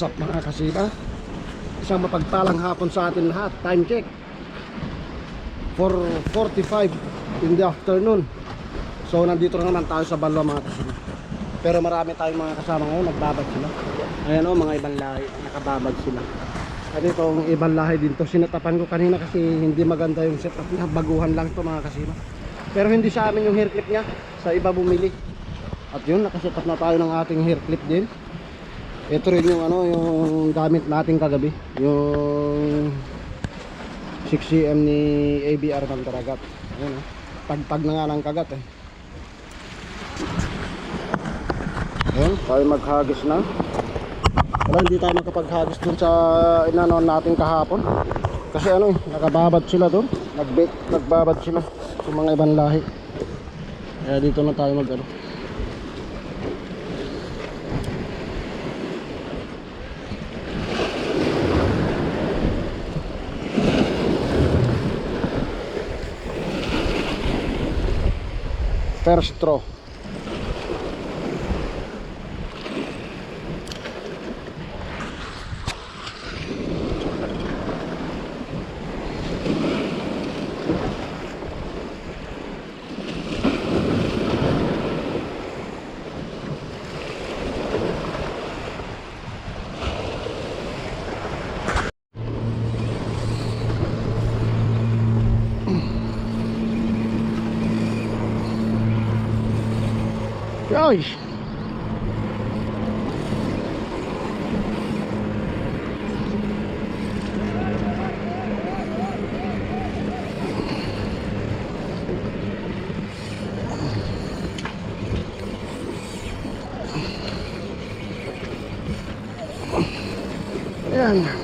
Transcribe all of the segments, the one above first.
What's up mga kasiba? Isang mapagpalang hapon sa atin lahat. Time check. 4.45 in the afternoon. So nandito na naman tayo sa Balwa mga kasiba. Pero marami tayong mga kasama ngayon. Nagbabag sila. Ayan o, mga ibang lahi. Nakababag sila. At itong ibang lahi din to. Sinatapan ko kanina kasi hindi maganda yung setup niya. Baguhan lang to mga kasiba. Pero hindi sa amin yung hair clip niya. Sa iba bumili. At yun, nakasetup na tayo ng ating hair clip din. Ito rin yung ano, yung gamit natin kagabi. Yung 6cm ni ABR ng Taragat. Ayun oh. Pagpag na nga ng kagat eh. Ayun, tayo maghagis na. Wala, hindi tayo makapaghagis dun sa inanon natin kahapon. Kasi ano, eh, nakababad sila dun. Nagbait, nagbabad sila sa mga ibang lahi. Kaya dito na tayo mag ano. перший трав. Ay! Ayan.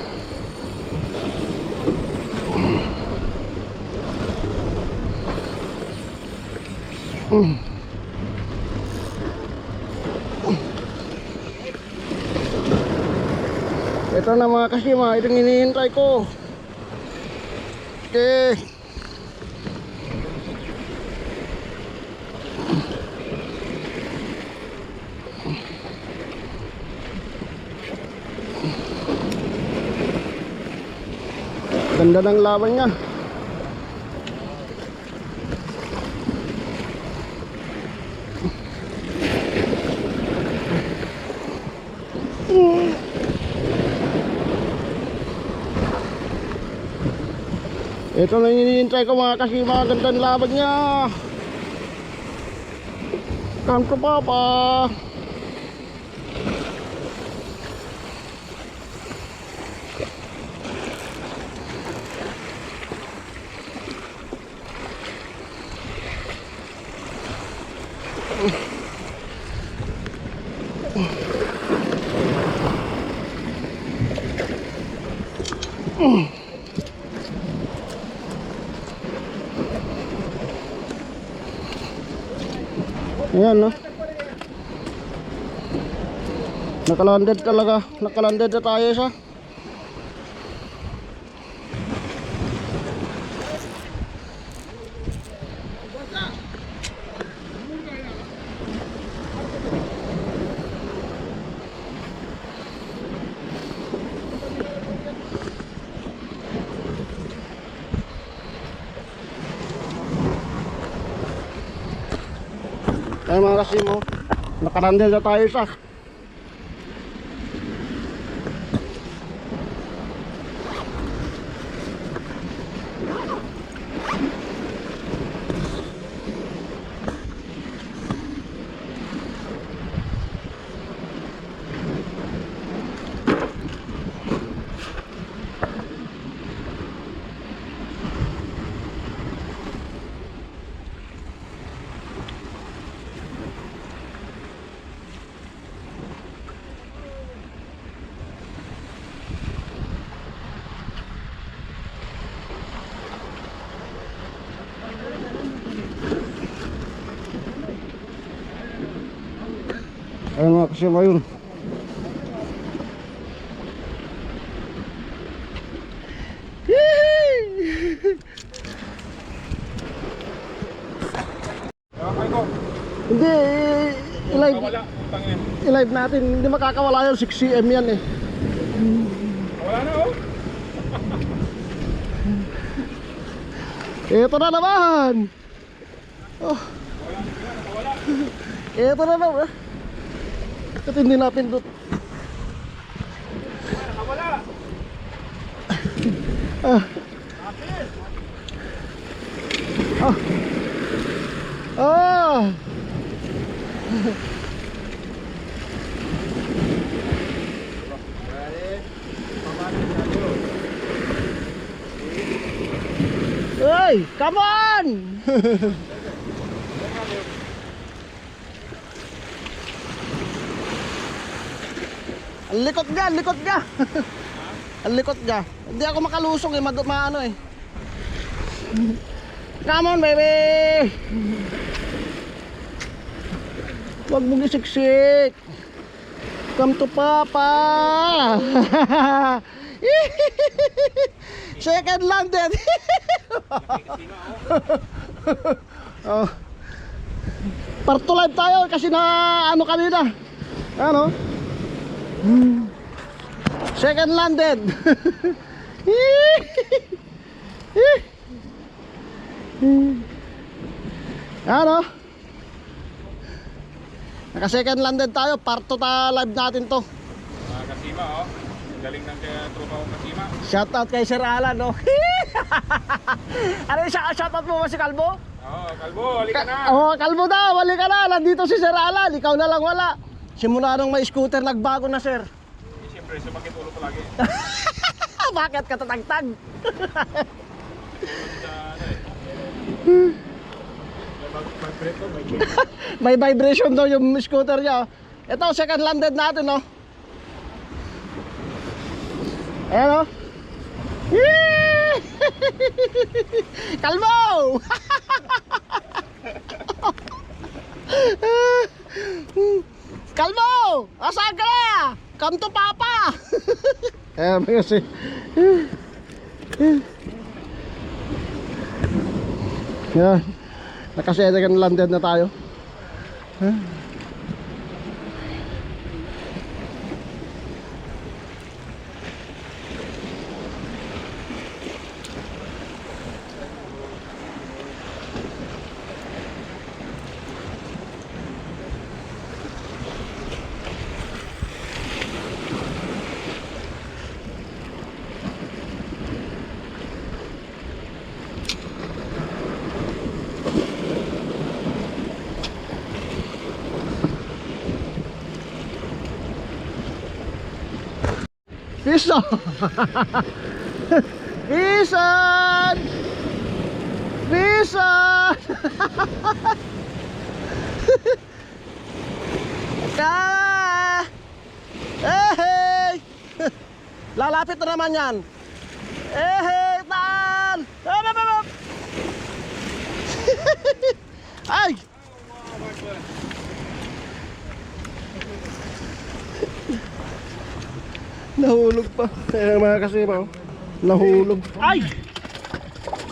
Ito na mga kasima, itong hinihintay ko. Okay. Ganda ng laban niya. Ito na hinihintay ko mga kasima, gandang laban niya. Come to Papa. Ayan no. Nakalanded talaga. Nakalanded na tayo siya. Ayan mga kasimo. Nakalanded na tayo siya. Ayan mga kasima yun. Hindi, i-live, i-live natin. Hindi makakawala yung 6cm yan eh. Wala na oh. Ito na naman! Oh. Ito na naman. Bakit hindi napindot? Wala. Ah. Ah. Ah. Hey, come on! Ang likot ang likot nga. ang likot nga. Hindi ako makalusong eh, mad maano eh. Come on, baby! Huwag mong isiksik. Come to Papa! Second landed! oh. Parto live tayo kasi na ano kanina. Ano? Second landed. ano? Naka second landed tayo. Parto ta live natin to. Ah, Kasima oh. Galing ng kaya tropa ko Kasima. Shout out kay Sir Alan, no? ano yung shout out mo ba si Kalbo? Oh, Kalbo, halika na. Oh, Kalbo daw, wali ka na. Nandito si Sir Alan, ikaw na lang wala. Simula nung may scooter, nagbago na, Sir. Eh, Siyempre, sumakit ulo palagi. Bakit ka tatagtag? Sa ano eh. May bag- ko, may break. May vibration daw yung scooter niya. oh. Ito, second landed natin, no? Ayan, oh. Yee! Kalmo! Asan ka na? Come to Papa! Ayan, may kasi. Yan. Naka-second landed na tayo. Pison! Pison! Pison! Ka! Eh, hey! Lalapit na naman yan. Eh, hey, Nahulog pa. Ayan mga kasipa. oh. Nahulog. Ay!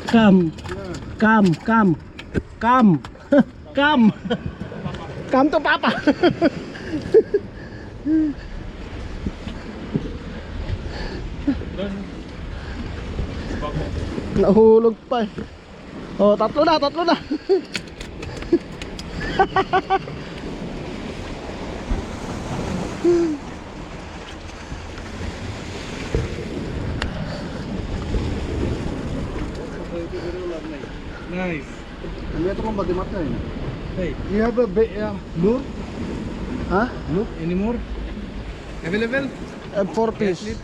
Come. Come, come. Come. Come. Come to Papa. Nahulog pa eh. Oh, tatlo na, tatlo na. Nice. Metro mong badimat na yun. Hey, you have a uh, loop? Ha? Loop anymore? Available? Uh, four piece.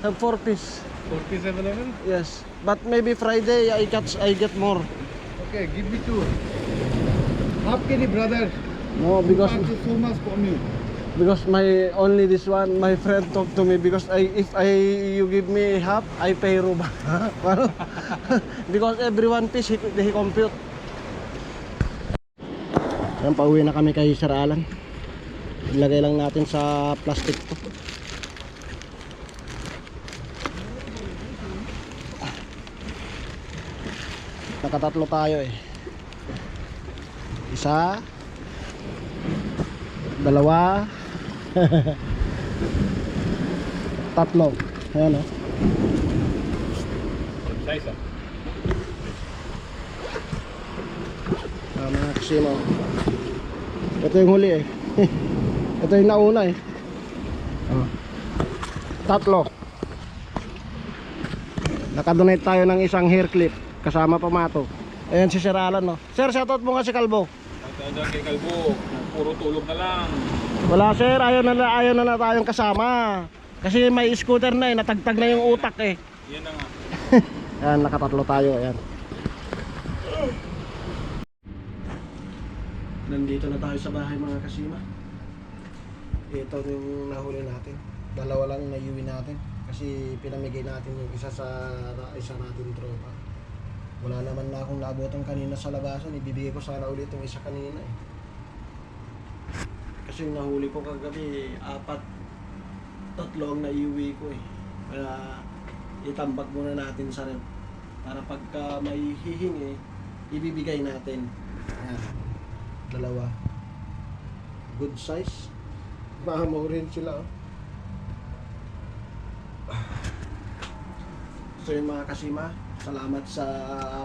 Have four piece. Four piece available? Yes. But maybe Friday I catch I get more. Okay, give me two. Half kg brother. No, because so much for me. because my only this one my friend talked to me because I if I you give me half I pay ruba because every one piece he, he compute Ayan, pauwi na kami kay Sir Alan. Ilagay lang natin sa plastic to. Nakatatlo tayo eh. Isa. Dalawa. Tatlo. Ayan oh. Size kasimo. Ito yung huli eh. Ito yung nauna eh. Oh. Tatlo. Nakadonate tayo ng isang hair clip kasama pamato. Ayan si Sir Alan no. Sir, shoutout mo nga si Kalbo. Nagdadaan kay Kalbo, puro tulog na lang. Wala sir, ayaw na, ayaw na na tayong kasama. Kasi may scooter na eh, natagtag na yung utak eh. Yan na nga. Ayan, nakatatlo tayo. Ayan. Nandito na tayo sa bahay mga kasima. Ito yung nahuli natin. Dalawa lang na natin. Kasi pinamigay natin yung isa sa isa natin tropa. Wala naman na akong nabutan kanina sa labasan. Ibibigay ko sana ulit yung isa kanina eh. Kasi yung nahuli ko kagabi, apat, tatlo ang naiuwi ko eh. Kaya itambak muna natin sa rep para pagka may hihingi ibibigay natin Ayan. Dalawa. Good size. Mahamo rin sila oh. so yun mga kasima salamat sa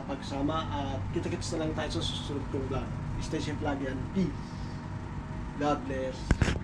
pagsama at kita-kits na lang tayo sa susunod kong vlog. Stay safe lagi and peace. God bless